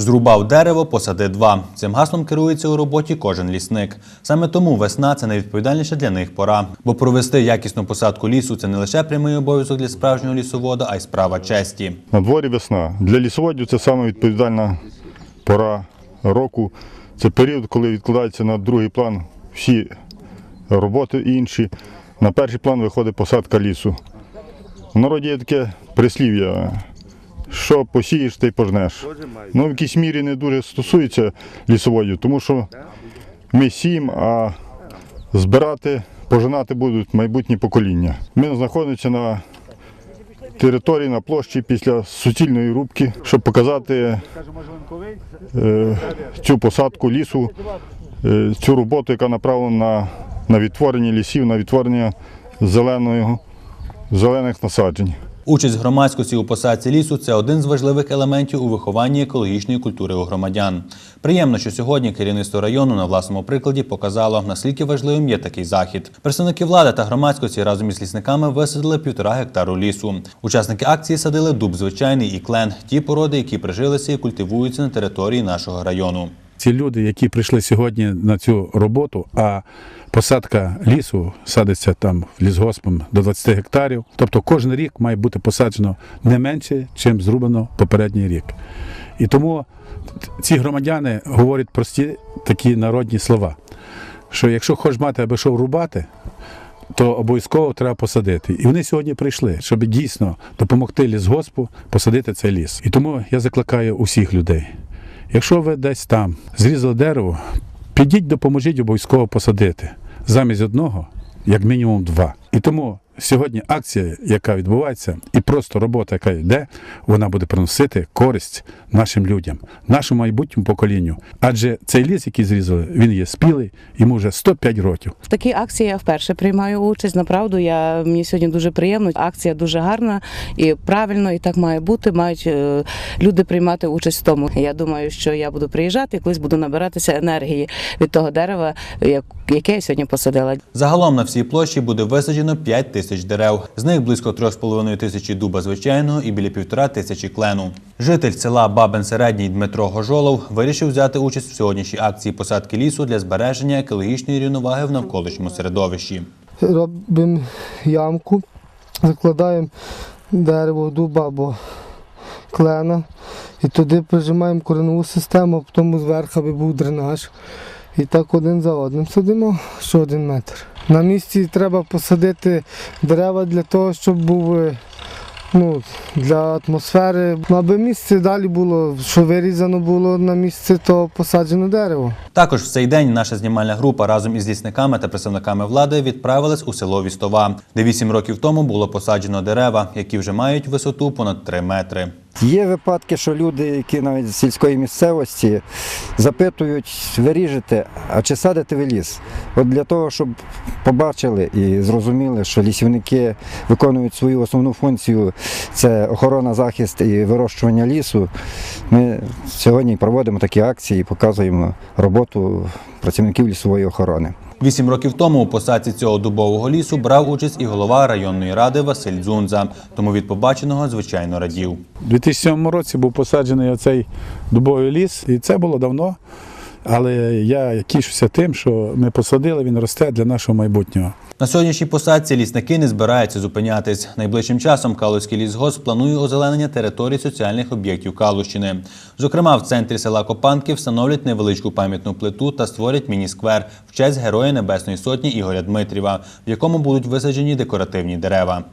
Зрубав дерево, посади два. Цим гаслом керується у роботі кожен лісник. Саме тому весна це найвідповідальніша для них пора. Бо провести якісну посадку лісу це не лише прямий обов'язок для справжнього лісовода, а й справа честі. На дворі весна. Для лісоводів це саме відповідальна пора року. Це період, коли відкладаються на другий план всі роботи інші. На перший план виходить посадка лісу. В народі є таке прислів'я, що посієш, ти пожнеш. Ну, в якійсь мірі не дуже стосується лісоводів, тому що ми сіємо, а збирати, пожинати будуть майбутні покоління. Ми знаходимося на території на площі після суцільної рубки, щоб показати е, цю посадку лісу, е, цю роботу, яка направлена на, на відтворення лісів, на відтворення зеленого, зелених насаджень. Участь громадськості у посадці лісу це один з важливих елементів у вихованні екологічної культури у громадян. Приємно, що сьогодні керівництво району на власному прикладі показало, наскільки важливим є такий захід. Представники влади та громадськості разом із лісниками висадили півтора гектару лісу. Учасники акції садили дуб звичайний і клен, ті породи, які прижилися і культивуються на території нашого району. Ці люди, які прийшли сьогодні на цю роботу, а посадка лісу садиться там лісгоспом до 20 гектарів. Тобто кожен рік має бути посаджено не менше, чим зрубано попередній рік. І тому ці громадяни говорять прості такі народні слова, що якщо хочеш мати, аби що рубати, то обов'язково треба посадити. І вони сьогодні прийшли, щоб дійсно допомогти лісгоспу посадити цей ліс. І тому я закликаю усіх людей. Якщо ви десь там зрізали дерево, підіть, допоможіть обов'язково посадити. Замість одного, як мінімум два. І тому сьогодні акція, яка відбувається, і просто робота, яка йде, вона буде приносити користь нашим людям, нашому майбутньому поколінню. Адже цей ліс, який зрізали, він є спілий, йому вже 105 років. В такій акції я вперше приймаю участь. Направду я мені сьогодні дуже приємно. Акція дуже гарна і правильно, і так має бути. Мають е, люди приймати участь в тому. Я думаю, що я буду приїжджати і колись буду набиратися енергії від того дерева, яке я сьогодні посадила. Загалом на всій площі буде висаджено 5 тисяч дерев. З них близько 3,5 тисячі дуба звичайного і біля півтора тисячі клену. Житель села Бабин Середній Дмитро Гожолов вирішив взяти участь в сьогоднішній акції посадки лісу для збереження екологічної рівноваги в навколишньому середовищі. робимо ямку, закладаємо дерево, дуба або клена і туди прижимаємо коренову систему, а потім зверху був дренаж. І так один за одним садимо, що один метр. На місці треба посадити дерева для того, щоб був е, ну, для атмосфери, аби місце далі було, що вирізано було на місце, то посаджено дерево. Також в цей день наша знімальна група разом із лісниками та представниками влади відправилась у село Вістова, де 8 років тому було посаджено дерева, які вже мають висоту понад 3 метри. Є випадки, що люди, які навіть з сільської місцевості, запитують, ви а чи садите ви ліс? От для того, щоб побачили і зрозуміли, що лісівники виконують свою основну функцію це охорона, захист і вирощування лісу. Ми сьогодні проводимо такі акції і показуємо роботу працівників лісової охорони. Вісім років тому у посадці цього дубового лісу брав участь і голова районної ради Василь Дзунза, тому від побаченого звичайно радів. У 2007 році був посаджений оцей дубовий ліс, і це було давно. Але я тішуся тим, що ми посадили, він росте для нашого майбутнього. На сьогоднішній посадці лісники не збираються зупинятись. Найближчим часом Калузький лісгосп планує озеленення територій соціальних об'єктів Калущини. Зокрема, в центрі села Копанки встановлять невеличку пам'ятну плиту та створять міні-сквер в честь Героя Небесної Сотні Ігоря Дмитріва, в якому будуть висаджені декоративні дерева.